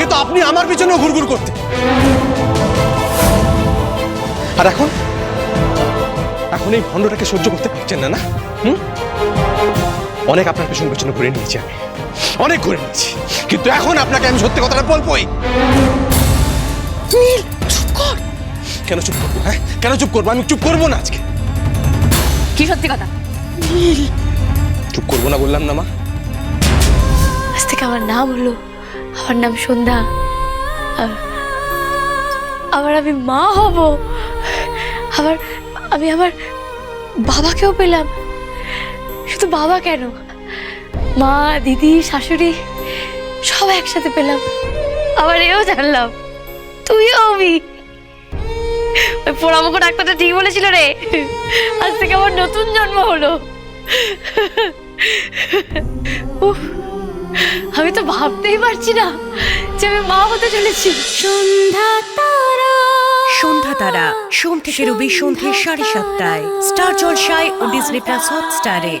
আগে তো আপনি আমার পিছনেও ঘুরঘুর করতে আর এখন? এখন এই ভণ্ডটাকে সহ্য করতে পারছেন না না? হুম? অনেক আপনার পেছন পেছনে ঘুরে নিয়েছি আমি। অনেক ঘুরে নিয়েছি। কিন্তু এখন আপনাকে আমি সত্যি কথাটা বলবোই। নীল চুপ কর। কেন চুপ করব হ্যাঁ? কেন চুপ করব? আমি চুপ করব না আজকে। কি সত্যি কথা? চুপ করব না বললাম না মা। আজ থেকে আমার নাম হলো আমার নাম সন্ধ্যা। আবার আমি মা হব। আবার আমি আমার বাবাকেও পেলাম। শুধু বাবা কেন? মা, দিদি, শাশুড়ি, সব একসাথে পেলাম। আবার এও জানলাম, তুইও আমি ওই পোড়ামুখ ডাক্তারটা ঠিক বলেছিল রে। আজ থেকে আমার নতুন জন্ম হলো। উফ আমি তো ভাবতেই পারছি না যে আমি মা হতে চলেছি। সন্ধ্যা তারা। সন্ধ্যা তারা সোম থেকে রবি সন্ধ্যে সাড়ে সাতটায়। স্টার জলসায় ও ডিজনি প্লাস হটস্টারে।